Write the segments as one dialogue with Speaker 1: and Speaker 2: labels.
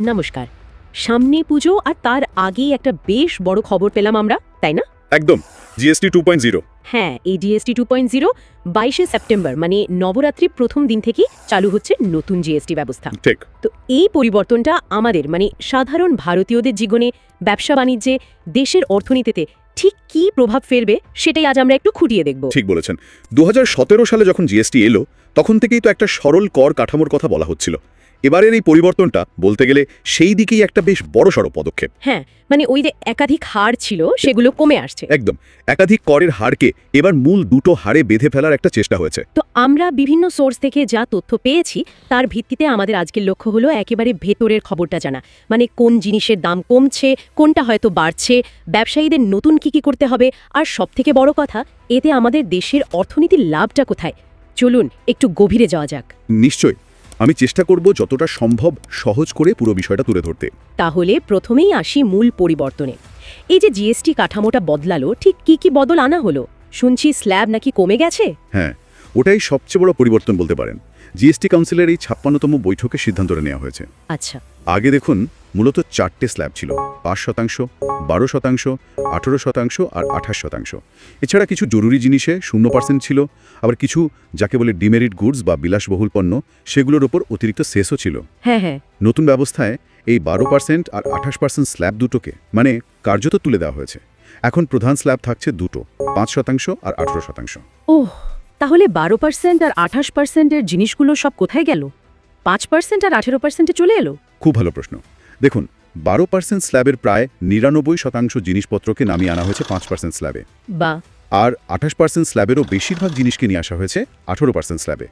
Speaker 1: নমস্কার। সামনে পুজো আর তার আগেই একটা বেশ বড় খবর পেলাম আমরা তাই না?
Speaker 2: একদম জিএসটি টু
Speaker 1: হ্যাঁ এই জিএসটি টু পয়েন্ট জিরো বাইশে সেপ্টেম্বর মানে নবরাত্রির প্রথম দিন থেকেই চালু হচ্ছে নতুন জিএসটি ব্যবস্থা।
Speaker 2: ঠিক।
Speaker 1: তো এই পরিবর্তনটা আমাদের মানে সাধারণ ভারতীয়দের জীবনে ব্যবসা বাণিজ্যে দেশের অর্থনীতিতে ঠিক কি প্রভাব ফেলবে সেটাই আজ আমরা একটু খুঁটিয়ে দেখব।
Speaker 2: ঠিক বলেছেন। দু হাজার সতেরো সালে যখন জিএসটি এলো তখন থেকেই তো একটা সরল কর কাঠামোর কথা বলা হচ্ছিল। এবারের এই পরিবর্তনটা বলতে গেলে সেই দিকেই একটা বেশ বড়সড় পদক্ষেপ।
Speaker 1: হ্যাঁ মানে ওই যে একাধিক হার ছিল সেগুলো কমে আসছে।
Speaker 2: একদম একাধিক করের হারকে এবার মূল দুটো হারে বেঁধে ফেলার একটা চেষ্টা হয়েছে।
Speaker 1: তো আমরা বিভিন্ন সোর্স থেকে যা তথ্য পেয়েছি তার ভিত্তিতে আমাদের আজকের লক্ষ্য হলো একেবারে ভেতরের খবরটা জানা। মানে কোন জিনিসের দাম কমছে কোনটা হয়তো বাড়ছে ব্যবসায়ীদের নতুন কি কি করতে হবে আর সবথেকে বড় কথা এতে আমাদের দেশের অর্থনীতির লাভটা কোথায়? চলুন একটু গভীরে যাওয়া যাক।
Speaker 2: নিশ্চয়ই আমি চেষ্টা করব যতটা সম্ভব সহজ করে পুরো বিষয়টা তুলে ধরতে।
Speaker 1: তাহলে প্রথমেই আসি মূল পরিবর্তনে। এই যে জিএসটি কাঠামোটা বদলালো ঠিক কি কি বদল আনা হলো? শুনছি স্ল্যাব নাকি কমে গেছে?
Speaker 2: হ্যাঁ ওটাই সবচেয়ে বড় পরিবর্তন বলতে পারেন। জিএসটি কাউন্সিলের এই ছাপ্পান্নতম বৈঠকে সিদ্ধান্তটা নেওয়া হয়েছে।
Speaker 1: আচ্ছা।
Speaker 2: আগে দেখুন মূলত চারটে স্ল্যাব ছিল পাঁচ শতাংশ বারো শতাংশ আঠেরো শতাংশ আর আঠাশ শতাংশ। এছাড়া কিছু জরুরি জিনিসে শূন্য পার্সেন্ট ছিল আবার কিছু যাকে বলে ডিমেরিট গুডস বা বিলাসবহুল পণ্য সেগুলোর ওপর অতিরিক্ত সেসও ছিল।
Speaker 1: হ্যাঁ হ্যাঁ।
Speaker 2: নতুন ব্যবস্থায় এই বারো পার্সেন্ট আর আঠাশ পার্সেন্ট স্ল্যাব দুটোকে মানে কার্যত তুলে দেওয়া হয়েছে। এখন প্রধান স্ল্যাব থাকছে দুটো পাঁচ শতাংশ আর আঠেরো শতাংশ।
Speaker 1: ওহ তাহলে বারো পার্সেন্ট আর আঠাশ পার্সেন্টের জিনিসগুলো সব কোথায় গেল? পাঁচ পার্সেন্ট আর আঠেরো পার্সেন্টে চলে এলো?
Speaker 2: খুব ভালো প্রশ্ন। দেখুন বারো পার্সেন্ট স্ল্যাবের প্রায় নিরানব্বই শতাংশ জিনিসপত্রকে নামিয়ে আনা হয়েছে পাঁচ পার্সেন্ট স্ল্যাবে।
Speaker 1: বা
Speaker 2: আর আঠাশ পার্সেন্ট স্ল্যাবেরও বেশিরভাগ জিনিসকে নিয়ে আসা হয়েছে আঠারো পার্সেন্ট স্ল্যাবে।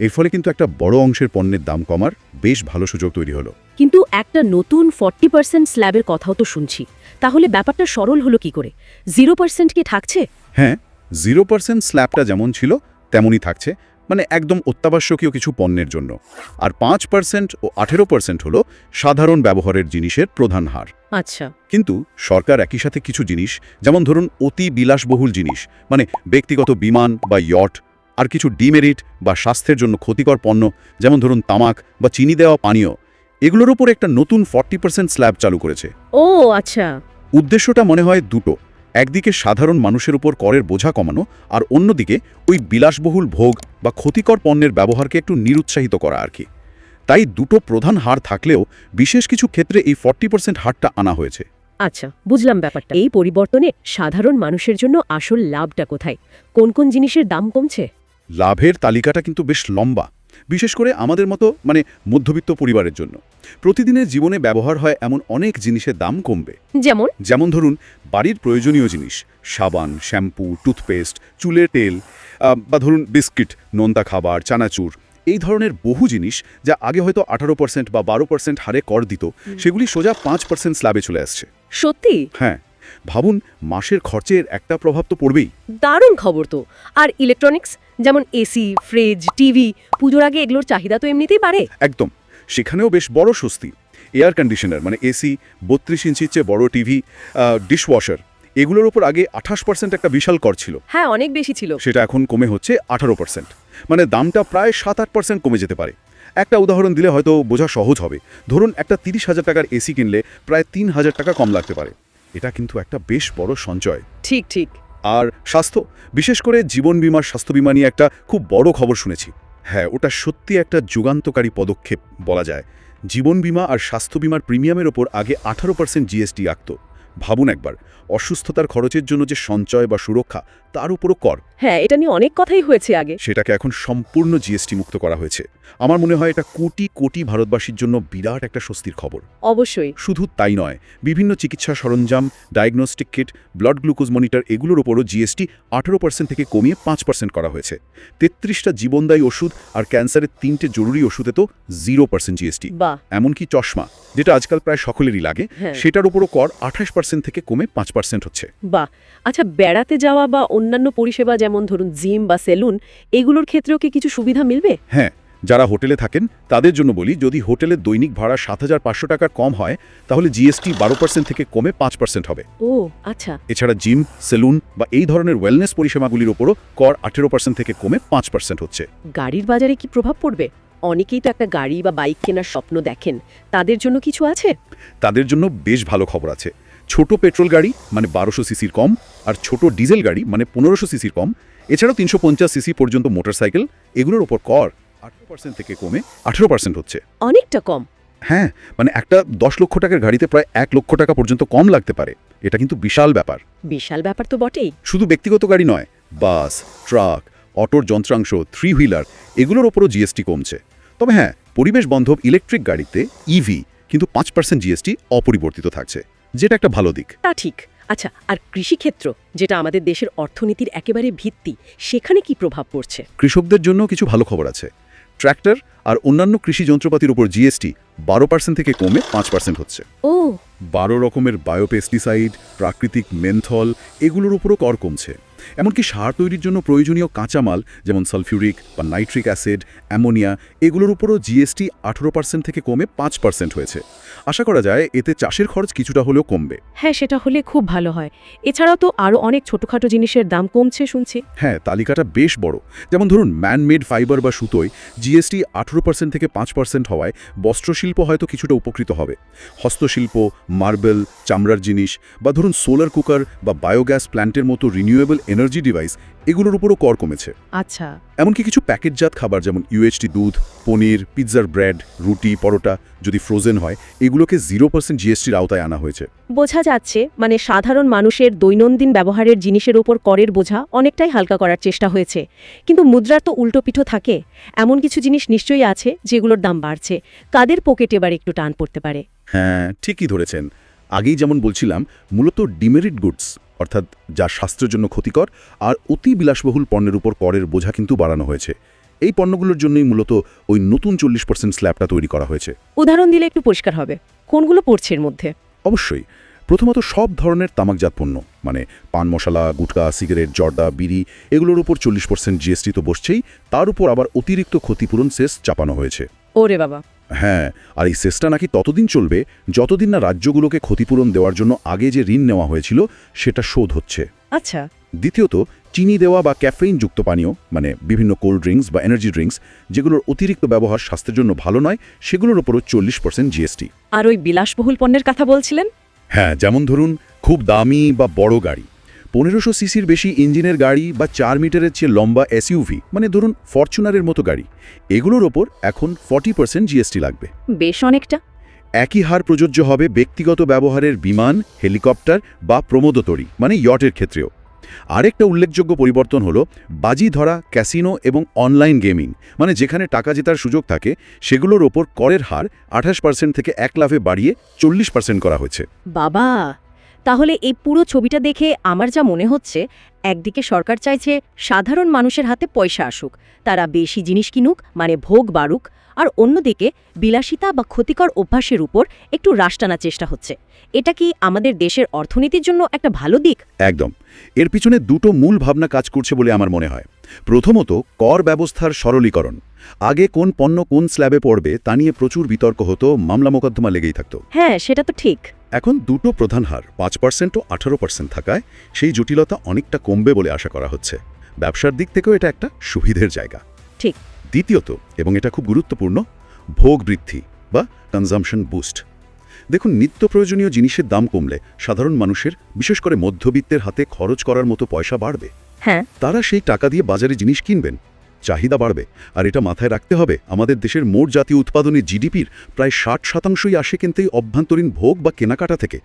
Speaker 2: এর ফলে কিন্তু একটা বড় অংশের পণ্যের দাম কমার বেশ ভালো সুযোগ তৈরি হলো।
Speaker 1: কিন্তু একটা নতুন ফর্টি পার্সেন্ট স্ল্যাবের কথাও তো শুনছি। তাহলে ব্যাপারটা সরল হলো কি করে? জিরো পার্সেন্ট কি থাকছে?
Speaker 2: হ্যাঁ জিরো পার্সেন্ট স্ল্যাবটা যেমন ছিল তেমনই থাকছে। মানে একদম অত্যাবশ্যকীয় কিছু পণ্যের জন্য। আর পাঁচ পার্সেন্ট ও আঠেরো পার্সেন্ট হল সাধারণ ব্যবহারের জিনিসের প্রধান হার।
Speaker 1: আচ্ছা।
Speaker 2: কিন্তু সরকার একই সাথে কিছু জিনিস যেমন ধরুন অতি বিলাসবহুল জিনিস মানে ব্যক্তিগত বিমান বা ইয়ট আর কিছু ডিমেরিট বা স্বাস্থ্যের জন্য ক্ষতিকর পণ্য যেমন ধরুন তামাক বা চিনি দেওয়া পানীয় এগুলোর উপর একটা নতুন ফর্টি পার্সেন্ট স্ল্যাব চালু করেছে।
Speaker 1: ও আচ্ছা।
Speaker 2: উদ্দেশ্যটা মনে হয় দুটো। একদিকে সাধারণ মানুষের উপর করের বোঝা কমানো আর অন্যদিকে ওই বিলাসবহুল ভোগ বা ক্ষতিকর পণ্যের ব্যবহারকে একটু নিরুৎসাহিত করা আর কি। তাই দুটো প্রধান হার থাকলেও বিশেষ কিছু ক্ষেত্রে এই ফর্টি পার্সেন্ট হারটা আনা হয়েছে।
Speaker 1: আচ্ছা বুঝলাম ব্যাপারটা। এই পরিবর্তনে সাধারণ মানুষের জন্য আসল লাভটা কোথায়? কোন কোন জিনিসের দাম কমছে?
Speaker 2: লাভের তালিকাটা কিন্তু বেশ লম্বা। বিশেষ করে আমাদের মতো মানে মধ্যবিত্ত পরিবারের জন্য। প্রতিদিনের জীবনে ব্যবহার হয় এমন অনেক জিনিসের দাম কমবে।
Speaker 1: যেমন?
Speaker 2: যেমন ধরুন বাড়ির প্রয়োজনীয় জিনিস সাবান শ্যাম্পু টুথপেস্ট চুলের তেল বা ধরুন বিস্কিট নোনতা খাবার চানাচুর এই ধরনের বহু জিনিস যা আগে হয়তো আঠারো পার্সেন্ট বা বারো পার্সেন্ট হারে কর দিত সেগুলি সোজা পাঁচ পার্সেন্ট স্ল্যাবে চলে আসছে।
Speaker 1: সত্যি?
Speaker 2: হ্যাঁ। ভাবুন মাসের খরচের একটা প্রভাব তো পড়বেই।
Speaker 1: দারুণ খবর তো। আর ইলেকট্রনিক্স যেমন এসি ফ্রিজ টিভি পুজোর আগে এগুলোর চাহিদা তো এমনিতেই বাড়ে।
Speaker 2: একদম। সেখানেও বেশ বড় স্বস্তি। এয়ার কন্ডিশনার মানে এসি বত্রিশ ইঞ্চির চেয়ে বড় টিভি ডিশওয়াশার এগুলোর ওপর আগে আঠাশ পার্সেন্ট একটা বিশাল কর ছিল।
Speaker 1: হ্যাঁ অনেক বেশি ছিল।
Speaker 2: সেটা এখন কমে হচ্ছে আঠারো পার্সেন্ট মানে দামটা প্রায় সাত আট পার্সেন্ট কমে যেতে পারে। একটা উদাহরণ দিলে হয়তো বোঝা সহজ হবে। ধরুন একটা তিরিশ হাজার টাকার এসি কিনলে প্রায় তিন হাজার টাকা কম লাগতে পারে। এটা কিন্তু একটা বেশ বড় সঞ্চয়।
Speaker 1: ঠিক ঠিক।
Speaker 2: আর স্বাস্থ্য বিশেষ করে জীবন বিমার স্বাস্থ্য বিমা নিয়ে একটা খুব বড় খবর শুনেছি। হ্যাঁ ওটা সত্যি একটা যুগান্তকারী পদক্ষেপ বলা যায়। জীবন বিমা আর স্বাস্থ্য বিমার প্রিমিয়ামের ওপর আগে আঠারো পার্সেন্ট জিএসটি আঁকত। ভাবুন একবার অসুস্থতার খরচের জন্য যে সঞ্চয় বা সুরক্ষা তার উপরও কর।
Speaker 1: হ্যাঁ এটা নিয়ে অনেক কথাই হয়েছে আগে।
Speaker 2: সেটাকে এখন সম্পূর্ণ জিএসটি মুক্ত করা হয়েছে। আমার মনে হয় এটা কোটি কোটি ভারতবাসীর জন্য বিরাট একটা স্বস্তির খবর।
Speaker 1: অবশ্যই।
Speaker 2: শুধু তাই নয় বিভিন্ন চিকিৎসা সরঞ্জাম diagnostic kit blood glucose monitor এগুলোর ওপরও জিএসটি আঠেরো পার্সেন্ট থেকে কমিয়ে পাঁচ পার্সেন্ট করা হয়েছে। তেত্রিশটা জীবনদায়ী ওষুধ আর ক্যান্সারের তিনটে জরুরি ওষুধে তো জিরো পার্সেন্ট জিএসটি এমনকি চশমা যেটা আজকাল প্রায় সকলেরই লাগে
Speaker 1: হ্যাঁ।
Speaker 2: সেটার উপরও কর আঠাশ পার্সেন্ট থেকে কমে পাঁচ পার্সেন্ট হচ্ছে।
Speaker 1: বাহ। আচ্ছা বেড়াতে যাওয়া বা অন্যান্য পরিষেবা যেমন ধরুন জিম বা সেলুন এগুলোর ক্ষেত্রেও কি কিছু সুবিধা মিলবে?
Speaker 2: হ্যাঁ যারা হোটেলে থাকেন তাদের জন্য বলি যদি হোটেলের দৈনিক ভাড়া সাত হাজার পাঁচশো টাকার কম হয় তাহলে জিএসটি বারো পার্সেন্ট থেকে কমে পাঁচ পার্সেন্ট হবে।
Speaker 1: ও আচ্ছা।
Speaker 2: এছাড়া জিম সেলুন বা এই ধরনের ওয়েলনেস পরিষেবাগুলির ওপরও কর আঠেরো পার্সেন্ট থেকে কমে পাঁচ পার্সেন্ট হচ্ছে।
Speaker 1: গাড়ির বাজারে কি প্রভাব পড়বে? অনেকেই তো একটা গাড়ি বা বাইক কেনার স্বপ্ন দেখেন। তাদের জন্য কিছু আছে?
Speaker 2: তাদের জন্য বেশ ভালো খবর আছে। ছোট পেট্রোল গাড়ি মানে বারোশো সিসির কম আর ছোট ডিজেল গাড়ি মানে পনেরোশো সিসির কম। এছাড়াও তিনশো পঞ্চাশ সিসি পর্যন্ত মোটরসাইকেল এগুলোর ওপর কর আঠেরো পার্সেন্ট থেকে কমে আঠেরো পার্সেন্ট হচ্ছে।
Speaker 1: অনেকটা কম।
Speaker 2: হ্যাঁ মানে একটা দশ লক্ষ টাকার গাড়িতে প্রায় এক লক্ষ টাকা পর্যন্ত কম লাগতে পারে। এটা কিন্তু বিশাল ব্যাপার।
Speaker 1: বিশাল ব্যাপার তো বটেই।
Speaker 2: শুধু ব্যক্তিগত গাড়ি নয় বাস ট্রাক অটোর যন্ত্রাংশ থ্রি হুইলার এগুলোর ওপরও জিএসটি কমছে। তবে হ্যাঁ পরিবেশ বান্ধব ইলেকট্রিক গাড়িতে ইভি কিন্তু পাঁচ পার্সেন্ট জিএসটি অপরিবর্তিত থাকছে। যেটা একটা ভালো দিক।
Speaker 1: তা ঠিক। আচ্ছা আর কৃষিক্ষেত্র যেটা আমাদের দেশের অর্থনীতির একেবারে ভিত্তি সেখানে কি প্রভাব পড়ছে?
Speaker 2: কৃষকদের জন্য কিছু ভালো খবর আছে। ট্র্যাক্টর আর অন্যান্য কৃষি যন্ত্রপাতির উপর জিএসটি বারো পার্সেন্ট থেকে কমে পাঁচ পার্সেন্ট হচ্ছে।
Speaker 1: ও।
Speaker 2: বারো রকমের বায়োপেস্টিসাইড প্রাকৃতিক মেন্থল এগুলোর উপরও কর কমছে। এমনকি সার তৈরির জন্য প্রয়োজনীয় কাঁচামাল যেমন সালফিউরিক বা নাইট্রিক অ্যাসিড অ্যামোনিয়া এগুলোর উপরও জিএসটি আঠেরো পার্সেন্ট থেকে কমে পাঁচ পার্সেন্ট হয়েছে। আশা করা যায় এতে চাষের খরচ কিছুটা হলেও কমবে।
Speaker 3: হ্যাঁ সেটা হলে খুব ভালো হয়। এছাড়াও তো আরও অনেক ছোটোখাটো জিনিসের দাম কমছে শুনছি।
Speaker 2: হ্যাঁ তালিকাটা বেশ বড়। যেমন ধরুন ম্যানমেড ফাইবার বা সুতোয় জিএসটি আঠেরো পার্সেন্ট থেকে পাঁচ পার্সেন্ট হওয়ায় বস্ত্রশিল্প হয়তো কিছুটা উপকৃত হবে। হস্তশিল্প মার্বেল চামড়ার জিনিস বা ধরুন সোলার কুকার বা বায়োগ্যাস প্ল্যান্টের মতো রিনিউয়েবল এনার্জি ডিভাইস এগুলোর উপরও কর কমেছে।
Speaker 3: আচ্ছা।
Speaker 2: এমনকি কিছু প্যাকেটজাত খাবার যেমন ইউএইচটি দুধ পনির পিৎজার ব্রেড রুটি পরোটা যদি ফ্রোজেন হয় এগুলোকে জিরো পার্সেন্ট জিএসটির আওতায় আনা হয়েছে।
Speaker 3: বোঝা যাচ্ছে মানে সাধারণ মানুষের দৈনন্দিন ব্যবহারের জিনিসের ওপর করের বোঝা অনেকটাই হালকা করার চেষ্টা হয়েছে। কিন্তু মুদ্রার তো উল্টোপিঠো থাকে। এমন কিছু জিনিস নিশ্চয়ই আছে যেগুলোর দাম বাড়ছে। কাদের পকেটে এবার একটু টান পড়তে পারে?
Speaker 2: হ্যাঁ ঠিকই ধরেছেন। আগেই যেমন বলছিলাম মূলত ডিমেরিট গুডস অর্থাৎ যা স্বাস্থ্যের জন্য ক্ষতিকর আর অতি বিলাসবহুল পণ্যের উপর করের বোঝা কিন্তু বাড়ানো হয়েছে। এই পণ্যগুলোর জন্যই মূলত ওই নতুন চল্লিশ পার্সেন্ট স্ল্যাবটা তৈরি করা হয়েছে।
Speaker 3: উদাহরণ দিলে একটু পরিষ্কার হবে। কোনগুলো পড়ছে এর মধ্যে?
Speaker 2: অবশ্যই। প্রথমত সব ধরনের তামাকজাত পণ্য মানে পান মশলা গুটকা সিগারেট জর্দা বিড়ি এগুলোর উপর চল্লিশ পার্সেন্ট জিএসটি তো বসছেই তার উপর আবার অতিরিক্ত ক্ষতিপূরণ সেস চাপানো হয়েছে।
Speaker 3: ওরে বাবা!
Speaker 2: হ্যাঁ আর এই সেসটা নাকি ততদিন চলবে যতদিন না রাজ্যগুলোকে ক্ষতিপূরণ দেওয়ার জন্য আগে যে ঋণ নেওয়া হয়েছিল সেটা শোধ হচ্ছে।
Speaker 3: আচ্ছা।
Speaker 2: দ্বিতীয়ত চিনি দেওয়া বা ক্যাফেইনযুক্ত পানীয় মানে বিভিন্ন কোল্ড ড্রিঙ্কস বা এনার্জি ড্রিঙ্কস যেগুলোর অতিরিক্ত ব্যবহার স্বাস্থ্যের জন্য ভালো নয় সেগুলোর ওপরও চল্লিশ পার্সেন্ট জিএসটি।
Speaker 3: আর ওই বিলাসবহুল পণ্যের কথা বলছিলেন?
Speaker 2: হ্যাঁ যেমন ধরুন খুব দামি বা বড় গাড়ি। পনেরোশো সিসির বেশি ইঞ্জিনের গাড়ি বা চার মিটারের চেয়ে লম্বা এসইউভি মানে ধরুন ফরচুনারের মতো গাড়ি এগুলোর ওপর এখন ফর্টি পার্সেন্ট জিএসটি লাগবে।
Speaker 3: বেশ অনেকটা।
Speaker 2: একই হার প্রযোজ্য হবে ব্যক্তিগত ব্যবহারের বিমান হেলিকপ্টার বা প্রমোদতরী মানে ইয়টের ক্ষেত্রেও। আরেকটা উল্লেখযোগ্য পরিবর্তন হলো বাজি ধরা ক্যাসিনো এবং অনলাইন গেমিং মানে যেখানে টাকা জেতার সুযোগ থাকে সেগুলোর ওপর করের হার আঠাশ পার্সেন্ট থেকে এক লাফে বাড়িয়ে চল্লিশ পার্সেন্ট করা হয়েছে।
Speaker 3: বাবা! তাহলে এই পুরো ছবিটা দেখে আমার যা মনে হচ্ছে একদিকে সরকার চাইছে সাধারণ মানুষের হাতে পয়সা আসুক তারা বেশি জিনিস কিনুক মানে ভোগ বাড়ুক আর অন্যদিকে বিলাসিতা বা ক্ষতিকর অভ্যাসের উপর একটু রাশ টানার চেষ্টা হচ্ছে। এটা কি আমাদের দেশের অর্থনীতির জন্য একটা ভালো দিক?
Speaker 2: একদম। এর পিছনে দুটো মূল ভাবনা কাজ করছে বলে আমার মনে হয়। প্রথমত কর ব্যবস্থার সরলীকরণ। আগে কোন পণ্য কোন স্ল্যাবে পড়বে তা নিয়ে প্রচুর বিতর্ক হতো মামলা মোকদ্দমা লেগেই থাকতো।
Speaker 3: হ্যাঁ সেটা তো ঠিক।
Speaker 2: এখন দুটো প্রধান হার পাঁচ পার্সেন্ট ও আঠারো পার্সেন্ট থাকায় সেই জটিলতা অনেকটা কমবে বলে আশা করা হচ্ছে। ব্যবসার দিক থেকেও এটা একটা সুবিধের জায়গা।
Speaker 3: ঠিক।
Speaker 2: দ্বিতীয়ত এবং এটা খুব গুরুত্বপূর্ণ ভোগ বৃদ্ধি বা কনজামশন বুস্ট দেখুন নিত্য প্রয়োজনীয় জিনিসের দাম কমলে সাধারণ মানুষের বিশেষ করে মধ্যবিত্তের হাতে খরচ করার মতো পয়সা বাড়বে।
Speaker 3: হ্যাঁ।
Speaker 2: তারা সেই টাকা দিয়ে বাজারে জিনিস কিনবেন। চাহিদা বাড়বে। আর এটা মাথায় রাখতে হবে আমাদের দেশের মোট জাতীয় উৎপাদনে জিডিপির প্রায় ষাট শতাংশই আসে কিন্তু এই অভ্যন্তরীণ ভোগ বা কেনাকাটা থেকে।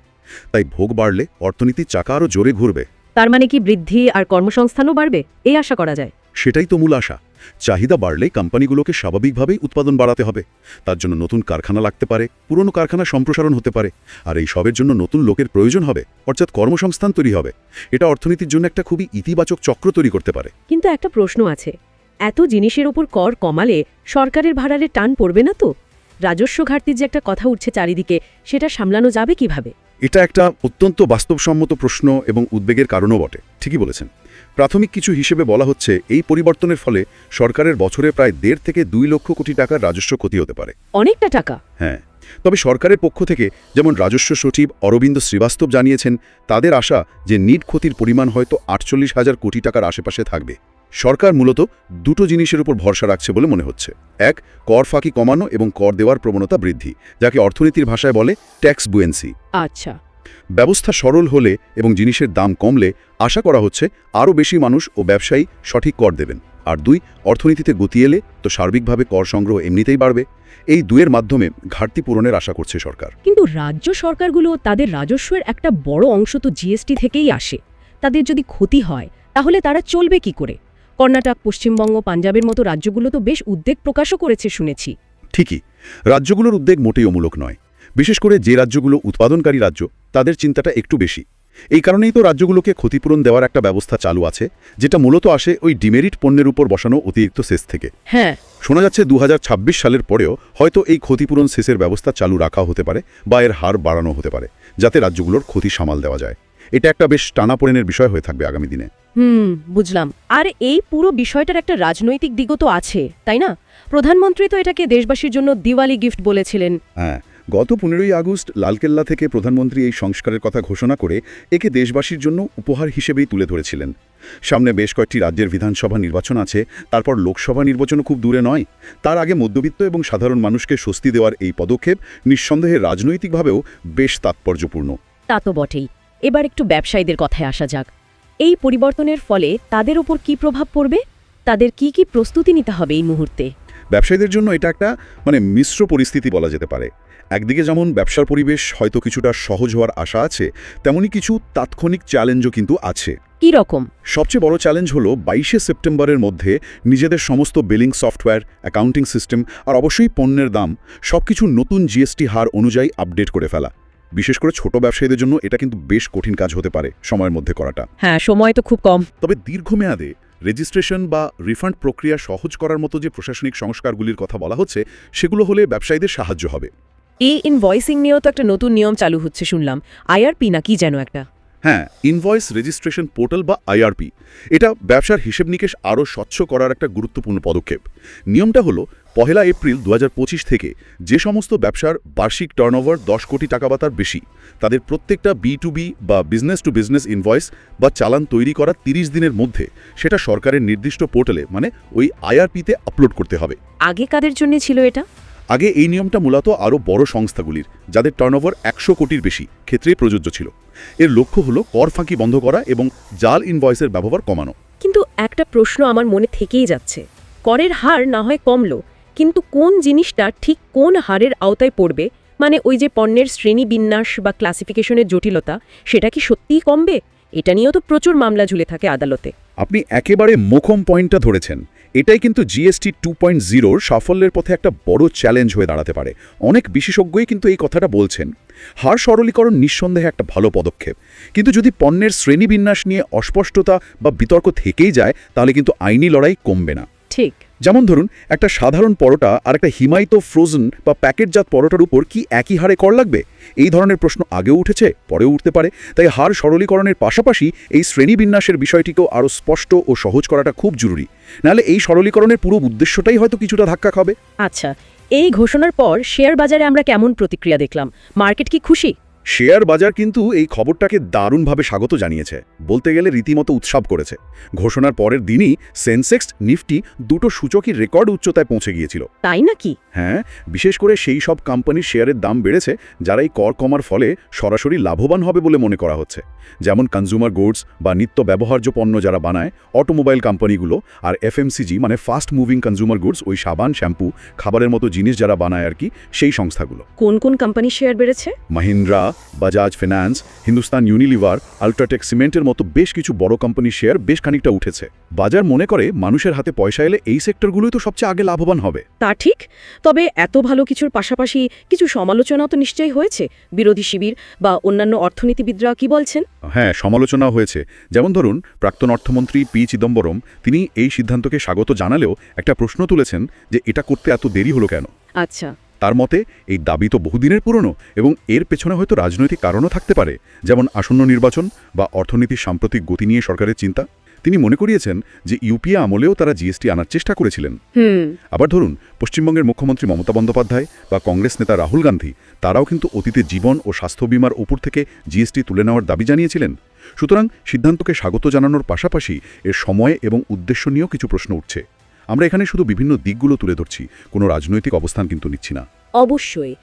Speaker 2: তাই ভোগ বাড়লে অর্থনীতির চাকা আরও জোরে ঘুরবে।
Speaker 3: তার মানে কি বৃদ্ধি আর কর্মসংস্থানও বাড়বে? এই আশা করা যায়।
Speaker 2: সেটাই তো মূল আশা। চাহিদা বাড়লে কোম্পানিগুলোকে স্বাভাবিকভাবেই উৎপাদন বাড়াতে হবে। তার জন্য নতুন কারখানা লাগতে পারে পুরনো কারখানা সম্প্রসারণ হতে পারে আর এই সবের জন্য নতুন লোকের প্রয়োজন হবে অর্থাৎ কর্মসংস্থান তৈরি হবে। এটা অর্থনীতির জন্য একটা খুবই ইতিবাচক চক্র তৈরি করতে পারে।
Speaker 3: কিন্তু একটা প্রশ্ন আছে এত জিনিসের ওপর কর কমালে সরকারের ভাড়ারে টান পড়বে না তো? রাজস্ব ঘাটতির যে একটা কথা উঠছে চারিদিকে সেটা সামলানো যাবে কীভাবে?
Speaker 2: এটা একটা অত্যন্ত বাস্তবসম্মত প্রশ্ন এবং উদ্বেগের কারণও বটে ঠিকই বলেছেন। প্রাথমিক কিছু হিসেবে বলা হচ্ছে এই পরিবর্তনের ফলে সরকারের বছরে প্রায় দেড় থেকে দুই লক্ষ কোটি টাকার রাজস্ব ক্ষতি হতে পারে।
Speaker 3: অনেকটা টাকা?
Speaker 2: হ্যাঁ তবে সরকারের পক্ষ থেকে যেমন রাজস্ব সচিব অরবিন্দ শ্রীবাস্তব জানিয়েছেন তাদের আশা যে নিট ক্ষতির পরিমাণ হয়তো আটচল্লিশ হাজার কোটি টাকার আশেপাশে থাকবে। সরকার মূলত দুটো জিনিসের উপর ভরসা রাখছে বলে মনে হচ্ছে। এক কর ফাঁকি কমানো এবং কর দেওয়ার প্রবণতা বৃদ্ধি যাকে অর্থনীতির ভাষায় বলে ট্যাক্স বুয়েন্সি
Speaker 1: আচ্ছা।
Speaker 2: ব্যবস্থা সরল হলে এবং জিনিসের দাম কমলে আশা করা হচ্ছে আরও বেশি মানুষ ও ব্যবসায়ী সঠিক কর দেবেন। আর দুই অর্থনীতিতে গতি এলে তো সার্বিকভাবে কর সংগ্রহ এমনিতেই বাড়বে। এই দুয়ের মাধ্যমে ঘাটতি পূরণের আশা করছে সরকার।
Speaker 4: কিন্তু রাজ্য সরকারগুলো তাদের রাজস্বের একটা বড় অংশ তো জিএসটি থেকেই আসে। তাদের যদি ক্ষতি হয় তাহলে তারা চলবে কি করে? কর্ণাটক পশ্চিমবঙ্গ পাঞ্জাবের মতো রাজ্যগুলো তো বেশ উদ্বেগ প্রকাশও করেছে শুনেছি।
Speaker 2: ঠিকই রাজ্যগুলোর উদ্বেগ মোটেই অমূলক নয়। বিশেষ করে যে রাজ্যগুলো উৎপাদনকারী রাজ্য তাদের চিন্তাটা একটু বেশি। এই কারণেই তো রাজ্যগুলোকে ক্ষতিপূরণ দেওয়ার একটা ব্যবস্থা চালু আছে যেটা মূলত আসে ওই ডিমেরিট পণ্যের উপর বসানো অতিরিক্ত সেস থেকে।
Speaker 1: হ্যাঁ।
Speaker 2: শোনা যাচ্ছে দু হাজার ছাব্বিশ সালের পরেও হয়তো এই ক্ষতিপূরণ সেসের ব্যবস্থা চালু রাখা হতে পারে বা এর হার বাড়ানো হতে পারে যাতে রাজ্যগুলোর ক্ষতি সামাল দেওয়া যায়। এটা একটা বেশ টানাপোড়েনের বিষয় হয়ে থাকবে আগামী দিনে।
Speaker 1: হুম বুঝলাম। আর এই পুরো বিষয়টার একটা রাজনৈতিক দিকও তো আছে তাই না? প্রধানমন্ত্রী তো এটাকে দেশবাসীর জন্য দিওয়ালি গিফট বলেছিলেন।
Speaker 2: হ্যাঁ গত পনেরোই আগস্ট লালকেল্লা থেকে প্রধানমন্ত্রী এই সংস্কারের কথা ঘোষণা করে একে দেশবাসীর জন্য উপহার হিসেবেই তুলে ধরেছিলেন। সামনে বেশ কয়েকটি রাজ্যের বিধানসভা নির্বাচন আছে তারপর লোকসভা নির্বাচনও খুব দূরে নয়। তার আগে মধ্যবিত্ত এবং সাধারণ মানুষকে স্বস্তি দেওয়ার এই পদক্ষেপ নিঃসন্দেহে রাজনৈতিকভাবেও বেশ তাৎপর্যপূর্ণ।
Speaker 1: তা তো বটেই। এবার একটু ব্যবসায়ীদের কথায় আসা যাক। এই পরিবর্তনের ফলে তাদের ওপর কি প্রভাব পড়বে? তাদের কি কি প্রস্তুতি নিতে হবে এই মুহূর্তে?
Speaker 2: ব্যবসায়ীদের জন্য এটা একটা মানে মিশ্র পরিস্থিতি বলা যেতে পারে। একদিকে যেমন ব্যবসার পরিবেশ হয়তো কিছুটা সহজ হওয়ার আশা আছে তেমনি কিছু তাৎক্ষণিক চ্যালেঞ্জও কিন্তু আছে।
Speaker 1: কি রকম?
Speaker 2: সবচেয়ে বড় চ্যালেঞ্জ হলো বাইশে সেপ্টেম্বরের মধ্যে নিজেদের সমস্ত বিলিং সফটওয়্যার অ্যাকাউন্টিং সিস্টেম আর অবশ্যই পণ্যের দাম সবকিছু নতুন জিএসটি হার অনুযায়ী আপডেট করে ফেলা। বিশেষ করে ছোট ব্যবসায়ীদের জন্য এটা কিন্তু বেশ কঠিন কাজ হতে পারে সময়ের মধ্যে করাটা।
Speaker 4: হ্যাঁ সময় তো খুব কম।
Speaker 2: তবে দীর্ঘমেয়াদে রেজিস্ট্রেশন বা রিফান্ড প্রক্রিয়া সহজ করার মতো যে প্রশাসনিক সংস্কারগুলির কথা বলা হচ্ছে সেগুলো হলে ব্যবসায়ীদের সাহায্য হবে।
Speaker 4: এই ইনভয়েসিং নিয়েও তো একটা নতুন নিয়ম চালু হচ্ছে শুনলাম। আইআরপি না কি যেন একটা?
Speaker 2: হ্যাঁ ইনভয়েস রেজিস্ট্রেশন পোর্টাল বা আইআরপি এটা ব্যবসার হিসেব নিকেশ আরও স্বচ্ছ করার একটা গুরুত্বপূর্ণ পদক্ষেপ। নিয়মটা হলো পহেলা এপ্রিল দু হাজার পঁচিশ থেকে যে সমস্ত ব্যবসার বার্ষিক টার্নওভার দশ কোটি টাকা বা তার বেশি তাদের প্রত্যেকটা বি টু বি বা বিজনেস টু বিজনেস ইনভয়েস বা চালান তৈরি করা ৩০ দিনের মধ্যে সেটা সরকারের নির্দিষ্ট পোর্টালে মানে ওই আইআরপিতে আপলোড করতে হবে।
Speaker 1: আগে কাদের জন্য ছিল এটা?
Speaker 2: আগে এই নিয়মটা মূলত আরও বড় সংস্থাগুলির যাদের টার্নওভার একশো কোটির বেশি ক্ষেত্রেই প্রযোজ্য ছিল। এর লক্ষ্য হলো কর ফাঁকি বন্ধ করা এবং জাল ইনভয়েসের ব্যবহার কমানো।
Speaker 1: কিন্তু একটা প্রশ্ন আমার মনে থেকেই যাচ্ছে। করের হার না হয় কমলো কিন্তু কোন জিনিসটা ঠিক কোন হারের আওতায় পড়বে? মানে ওই যে পণ্যের শ্রেণীবিন্যাস বা ক্লাসিফিকেশনের জটিলতা সেটা কি সত্যিই কমবে? এটা নিয়েও তো প্রচুর মামলা ঝুলে থাকে আদালতে।
Speaker 2: আপনি একেবারে মোখম পয়েন্টটা ধরেছেন। এটাই কিন্তু জিএসটি টু পয়েন্ট জিরোর সাফল্যের পথে একটা বড় চ্যালেঞ্জ হয়ে দাঁড়াতে পারে। অনেক বিশেষজ্ঞই কিন্তু এই কথাটা বলছেন। হার সরলীকরণ নিঃসন্দেহে একটা ভালো পদক্ষেপ। কিন্তু যদি পণ্যের শ্রেণীবিন্যাস নিয়ে অস্পষ্টতা বা বিতর্ক থেকেই যায় তাহলে কিন্তু আইনি লড়াই কমবে না।
Speaker 1: ঠিক।
Speaker 2: যেমন ধরুন, একটা সাধারণ পরোটা আর একটা হিমায়িত ফ্রোজেন বা প্যাকেটজাত পরোটার উপর কি একই হারে কর লাগবে? এই ধরনের প্রশ্ন আগেও উঠেছে, পরেও উঠতে পারে। তাই হার সরলীকরণের পাশাপাশি এই শ্রেণীবিন্যাসের বিষয়টিকেও আরও স্পষ্ট ও সহজ করাটা খুব জরুরি। নাহলে এই সরলীকরণের পুরো উদ্দেশ্যটাই হয়তো কিছুটা ধাক্কা খাবে।
Speaker 1: আচ্ছা এই ঘোষণার পর শেয়ার বাজারে আমরা কেমন প্রতিক্রিয়া দেখলাম? মার্কেট কি খুশি?
Speaker 2: শেয়ার বাজার কিন্তু এই খবরটাকে দারুণভাবে স্বাগত জানিয়েছে। বলতে গেলে রীতিমতো উৎসব করেছে। ঘোষণার পরের দিনই সেন্সেক্স নিফটি দুটো সূচকই রেকর্ড উচ্চতায় পৌঁছে গিয়েছিল।
Speaker 1: তাই নাকি?
Speaker 2: হ্যাঁ বিশেষ করে সেই সব কোম্পানির শেয়ারের দাম বেড়েছে যারা এই কর কমার ফলে সরাসরি লাভবান হবে বলে মনে করা হচ্ছে। যেমন কনজিউমার গুডস বা নিত্য ব্যবহার্য পণ্য যারা বানায় অটোমোবাইল কোম্পানিগুলো আর এফএমসিজি মানে ফাস্ট মুভিং কনজিউমার গুডস ওই সাবান শ্যাম্পু খাবারের মতো জিনিস যারা বানায় আর কি সেই সংস্থাগুলো।
Speaker 1: কোন কোন কোম্পানির শেয়ার বেড়েছে?
Speaker 2: Mahindra Bajaj finance Hindustan Unilever UltraTech সিমেন্টের মতো বেশ কিছু বড় কোম্পানির শেয়ার বেশ খানিকটা উঠেছে। বাজার মনে করে মানুষের হাতে পয়সা এলে এই সেক্টরগুলোই তো সবচেয়ে আগে লাভবান হবে।
Speaker 1: তা ঠিক তবে এত ভালো কিছুর পাশাপাশি কিছু সমালোচনাও তো নিশ্চয়ই হয়েছে। বিরোধী শিবির বা অন্যান্য অর্থনীতিবিদরা কি বলছেন?
Speaker 2: হ্যাঁ সমালোচনা হয়েছে। যেমন ধরুন প্রাক্তন অর্থমন্ত্রী পি চিদম্বরম তিনি এই সিদ্ধান্তকে স্বাগত জানালেও একটা প্রশ্ন তুলেছেন যে এটা করতে এত দেরি হলো কেন?
Speaker 1: আচ্ছা।
Speaker 2: তার মতে এই দাবি তো বহুদিনের পুরনো এবং এর পেছনে হয়তো রাজনৈতিক কারণও থাকতে পারে যেমন আসন্ন নির্বাচন বা অর্থনীতির সাম্প্রতিক গতি নিয়ে সরকারের চিন্তা। তিনি মনে করিয়েছেন যে ইউপিএ আমলেও তারা জিএসটি আনার চেষ্টা করেছিলেন। আবার ধরুন পশ্চিমবঙ্গের মুখ্যমন্ত্রী মমতা বন্দ্যোপাধ্যায় বা কংগ্রেস নেতা রাহুল গান্ধী তারাও কিন্তু অতীতে জীবন ও স্বাস্থ্য বিমার ওপর থেকে জিএসটি তুলে নেওয়ার দাবি জানিয়েছিলেন। সুতরাং সিদ্ধান্তকে স্বাগত জানানোর পাশাপাশি এর সময় এবং উদ্দেশ্য নিয়েও কিছু প্রশ্ন উঠছে। আমরা এখানে শুধু বিভিন্ন দিকগুলো তুলে ধরছি কোনো রাজনৈতিক অবস্থান কিন্তু নিচ্ছি না।
Speaker 3: অবশ্যই।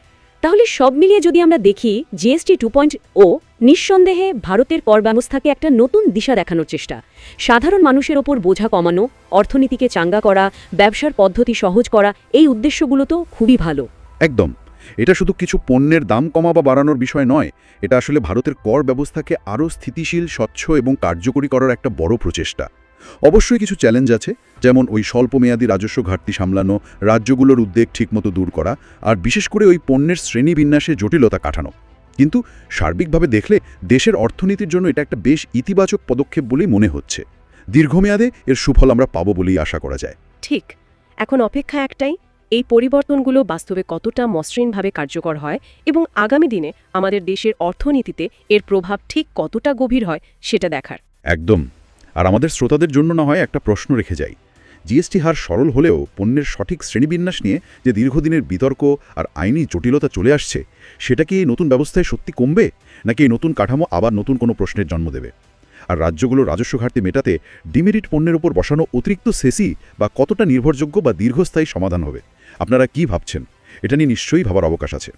Speaker 3: তাহলে সব মিলিয়ে যদি আমরা দেখি জিএসটি টু পয়েন্ট ও নিঃসন্দেহে ভারতের কর ব্যবস্থাকে একটা নতুন দিশা দেখানোর চেষ্টা। সাধারণ মানুষের ওপর বোঝা কমানো অর্থনীতিকে চাঙ্গা করা ব্যবসার পদ্ধতি সহজ করা এই উদ্দেশ্যগুলো তো খুবই ভালো।
Speaker 2: একদম। এটা শুধু কিছু পণ্যের দাম কমা বা বাড়ানোর বিষয় নয় এটা আসলে ভারতের কর ব্যবস্থাকে আরও স্থিতিশীল স্বচ্ছ এবং কার্যকরী করার একটা বড় প্রচেষ্টা। অবশ্যই কিছু চ্যালেঞ্জ আছে যেমন ওই স্বল্পমেয়াদী রাজস্ব ঘাটতি সামলানো রাজ্যগুলোর উদ্বেগ ঠিকমতো দূর করা আর বিশেষ করে ওই পণ্যের শ্রেণীবিন্যাসে জটিলতা কাটানো। কিন্তু সার্বিকভাবে দেখলে দেশের অর্থনীতির জন্য এটা একটা বেশ ইতিবাচক পদক্ষেপ বলেই মনে হচ্ছে। দীর্ঘমেয়াদে এর সুফল আমরা পাবো বলেই আশা করা যায়।
Speaker 1: ঠিক। এখন অপেক্ষা একটাই এই পরিবর্তনগুলো বাস্তবে কতটা মসৃণভাবে কার্যকর হয় এবং আগামী দিনে আমাদের দেশের অর্থনীতিতে এর প্রভাব ঠিক কতটা গভীর হয় সেটা দেখার।
Speaker 2: একদম। আর আমাদের শ্রোতাদের জন্য না হয় একটা প্রশ্ন রেখে যাই। জিএসটি হার সরল হলেও পণ্যের সঠিক শ্রেণীবিন্যাস নিয়ে যে দীর্ঘদিনের বিতর্ক আর আইনি জটিলতা চলে আসছে, সেটা কি এই নতুন ব্যবস্থায় সত্যি কমবে? নাকি এই নতুন কাঠামো আবার নতুন কোনো প্রশ্নের জন্ম দেবে? আর রাজ্যগুলো রাজস্ব ঘাটতি মেটাতে ডিমেরিট পণ্যের উপর বসানো অতিরিক্ত সেসি বা কতটা নির্ভরযোগ্য বা দীর্ঘস্থায়ী সমাধান হবে? আপনারা কি ভাবছেন? এটা নিয়ে নিশ্চয়ই ভাবার অবকাশ আছে।